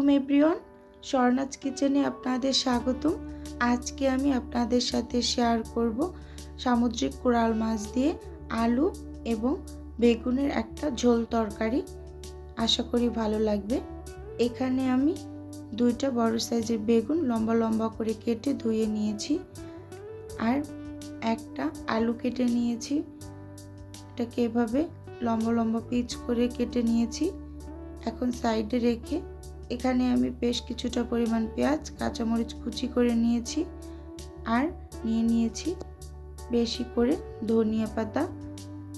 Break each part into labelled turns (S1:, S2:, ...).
S1: আলাইকুম এভরিওয়ান স্বর্ণাজ কিচেনে আপনাদের স্বাগতম। আজকে আমি আপনাদের সাথে শেয়ার করব সামুদ্রিক কোরাল মাছ দিয়ে আলু এবং বেগুনের একটা ঝোল তরকারি। আশা করি ভালো লাগবে। এখানে আমি দুইটা বড় সাইজের বেগুন লম্বা লম্বা করে কেটে ধুয়ে নিয়েছি আর একটা আলু কেটে নিয়েছি। এটাকে এভাবে লম্বা লম্বা পিচ করে কেটে নিয়েছি। এখন সাইডে রেখে এখানে আমি বেশ কিছুটা পরিমাণ পেঁয়াজ, কাঁচামরিচ কুচি করে নিয়েছি আর নিয়ে নিয়েছি বেশি করে ধনিয়া পাতা।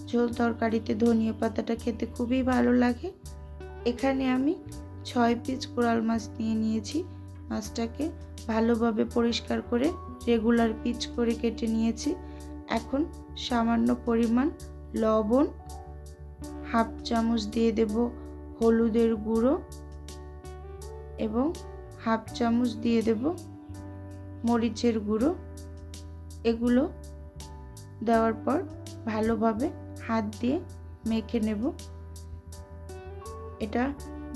S1: ঝোল তরকারিতে ধনিয়া পাতাটা খেতে খুবই ভালো লাগে। এখানে আমি ছয় পিস কোরাল মাছ নিয়ে নিয়েছি। মাছটাকে ভালোভাবে পরিষ্কার করে রেগুলার পিচ করে কেটে নিয়েছি। এখন সামান্য পরিমাণ লবণ, হাফ চামচ দিয়ে দেব হলুদের গুঁড়ো। এবং হাফ চামচ দিয়ে দেব মরিচের গুঁড়ো। এগুলো দেওয়ার পর ভালোভাবে হাত দিয়ে মেখে নেব। এটা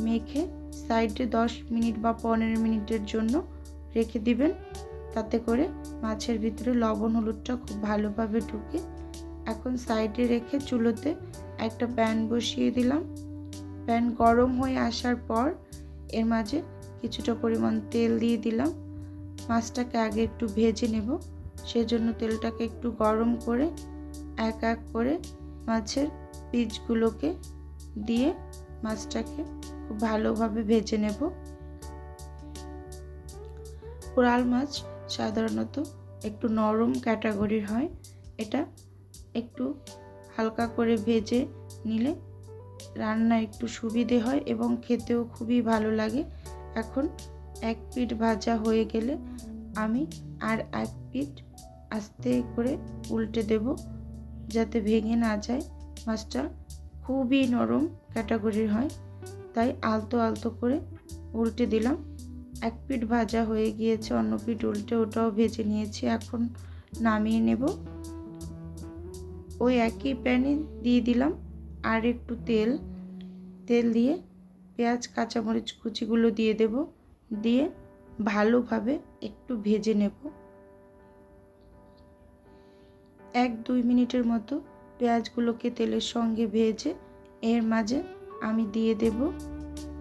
S1: মেখে সাইডে দশ মিনিট বা পনেরো মিনিটের জন্য রেখে দিবেন। তাতে করে মাছের ভিতরে লবণ হলুদটা খুব ভালোভাবে ঢুকে। এখন সাইডে রেখে চুলোতে একটা প্যান বসিয়ে দিলাম। প্যান গরম হয়ে আসার পর এর মাঝে কিছুটা পরিমাণ তেল দিয়ে দিলাম। মাছটাকে আগে একটু ভেজে নেব। সেজন্য তেলটাকে একটু গরম করে এক এক করে মাছের পিচগুলোকে দিয়ে মাছটাকে খুব ভালোভাবে ভেজে নেব। কোরাল মাছ সাধারণত একটু নরম ক্যাটাগরির হয়। এটা একটু হালকা করে ভেজে নিলে রান্না একটু সুবিধে হয় এবং খেতেও খুবই ভালো লাগে। এখন এক পিঠ ভাজা হয়ে গেলে আমি আর এক পিঠ আস্তে করে উল্টে দেব যাতে ভেঙে না যায়। মাছটা খুবই নরম ক্যাটাগরির হয়, তাই আলতো আলতো করে উল্টে দিলাম। এক পিঠ ভাজা হয়ে গিয়েছে, অন্য পিঠ উল্টে ওটাও ভেজে নিয়েছি। এখন নামিয়ে নেব। ওই একই প্যানে দিয়ে দিলাম আর একটু তেল তেল দিয়ে পেঁয়াজ, কাঁচামরিচ কুচিগুলো দিয়ে দেব। দিয়ে ভালোভাবে একটু ভেজে নেব। এক, দুই মিনিটের মতো পেঁয়াজগুলোকে তেলের সঙ্গে ভেজে এর মাঝে আমি দিয়ে দেব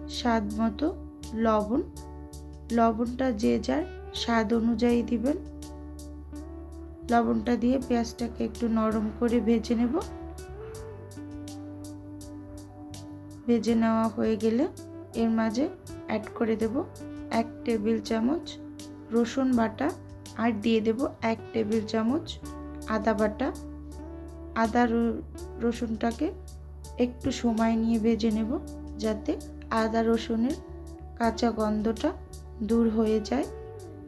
S1: স্বাদ মতো লবণ। লবণটা যে যার স্বাদ অনুযায়ী দিবেন। লবণটা দিয়ে পেঁয়াজটাকে একটু নরম করে ভেজে নেব। ভেজে নেওয়া হয়ে গেলে এর মাঝে অ্যাড করে দেব এক টেবিল চামচ রসুন বাটা আর দিয়ে দেব এক টেবিল চামচ আদা বাটা। আদা রসুনটাকে একটু সময় নিয়ে ভেজে নেব যাতে আদা রসুনের কাঁচা গন্ধটা দূর হয়ে যায়।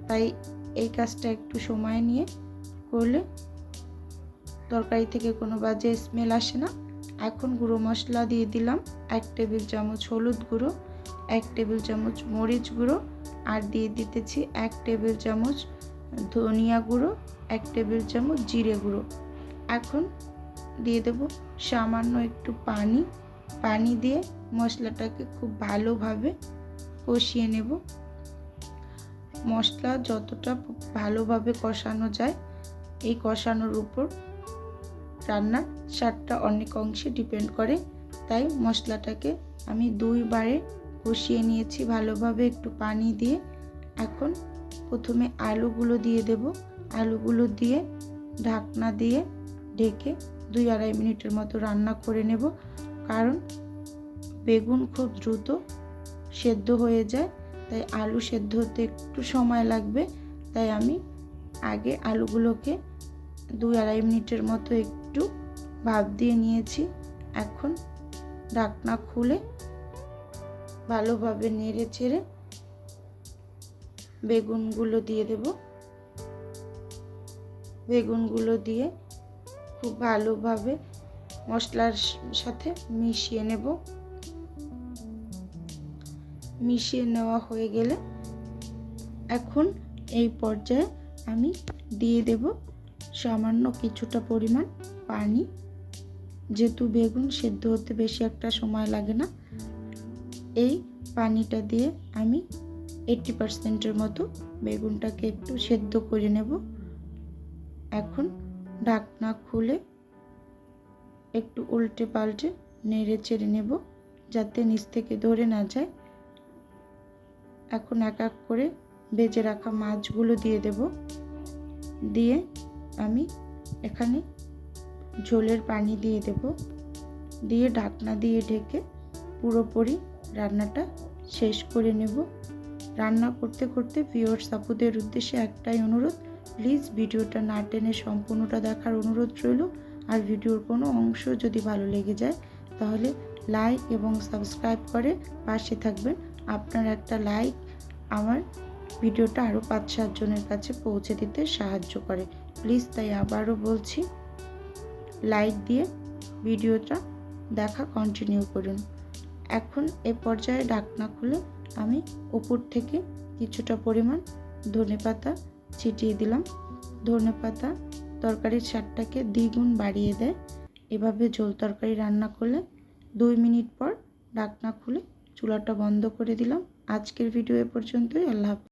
S1: তাই এই কাজটা একটু সময় নিয়ে করলে তরকারি থেকে কোনো বাজে স্মেল আসে না। এখন গুঁড়ো মশলা দিয়ে দিলাম। এক টেবিল চামচ হলুদ গুঁড়ো, এক টেবিল চামচ মরিচ গুঁড়ো, আর দিয়ে দিতেছি এক টেবিল চামচ ধনিয়া গুঁড়ো, এক টেবিল চামচ জিরে গুঁড়ো। এখন দিয়ে দেব সামান্য একটু পানি। পানি দিয়ে মশলাটাকে খুব ভালোভাবে কষিয়ে নেব। মশলা যতটা ভালোভাবে কষানো যায়, এই কষানোর উপর রান্নার স্বাদটা অনেক অংশে ডিপেন্ড করে, তাই মশলাটাকে আমি দুইবারে কষিয়ে নিয়েছি ভালোভাবে একটু পানি দিয়ে। এখন প্রথমে আলুগুলো দিয়ে দেব। আলুগুলো দিয়ে ঢাকনা দিয়ে ঢেকে দুই আড়াই মিনিটের মতো রান্না করে নেব। কারণ বেগুন খুব দ্রুত সেদ্ধ হয়ে যায়, তাই আলু সেদ্ধ হতে একটু সময় লাগবে। তাই আমি আগে আলুগুলোকে দুই আড়াই মিনিটের মতো একটু ভাপ দিয়ে নিয়েছি। এখন ঢাকনা খুলে ভালোভাবে নেড়ে চেড়ে বেগুনগুলো দিয়ে দেব। বেগুনগুলো দিয়ে খুব ভালোভাবে মশলার সাথে মিশিয়ে নেব। মিশিয়ে নেওয়া হয়ে গেলে এখন এই পর্যায়ে আমি দিয়ে দেব সামান্য কিছুটা পরিমাণ পানি। যেহেতু বেগুন সেদ্ধ হতে বেশি একটা সময় লাগে না, এই পানিটা দিয়ে আমি এইটটি পার্সেন্টের মতো বেগুনটাকে একটু সেদ্ধ করে নেব। এখন ঢাকনা খুলে একটু উল্টে পাল্টে নেড়ে চেড়ে নেব যাতে নিচ থেকে ধরে না যায়। এখন এক এক করে বেজে রাখা মাছগুলো দিয়ে দেব। দিয়ে আমি এখানে ঝোলের পানি দিয়ে দেব। দিয়ে ঢাকনা দিয়ে ঢেকে পুরোপুরি রান্নাটা শেষ করে নেব। রান্না করতে করতে পিওর সাপুদের উদ্দেশ্যে একটাই অনুরোধ প্লিজ ভিডিওটা না টেনে সম্পূর্ণটা দেখার অনুরোধ রইল। আর ভিডিওর কোনো অংশ যদি ভালো লেগে যায়, তাহলে লাইক এবং সাবস্ক্রাইব করে পাশে থাকবেন। আপনার একটা লাইক আমার ভিডিওটা আরও পাঁচ সাতজনের কাছে পৌঁছে দিতে সাহায্য করে। প্লিজ তাই আবারও বলছি লাইক দিয়ে ভিডিওটা দেখা কন্টিনিউ করুন। এখন এ পর্যায়ে ঢাকনা খুলে আমি উপর থেকে কিছুটা পরিমাণ ধনে পাতা ছিটিয়ে দিলাম। ধনে পাতা তরকারির স্বাদটাকে দ্বিগুণ বাড়িয়ে দেয়। এভাবে ঝোল তরকারি রান্না করলে দুই মিনিট পর ঢাকনা খুলে চুলাটা বন্ধ করে দিলাম। আজকের ভিডিও এ পর্যন্তই। আল্লাহ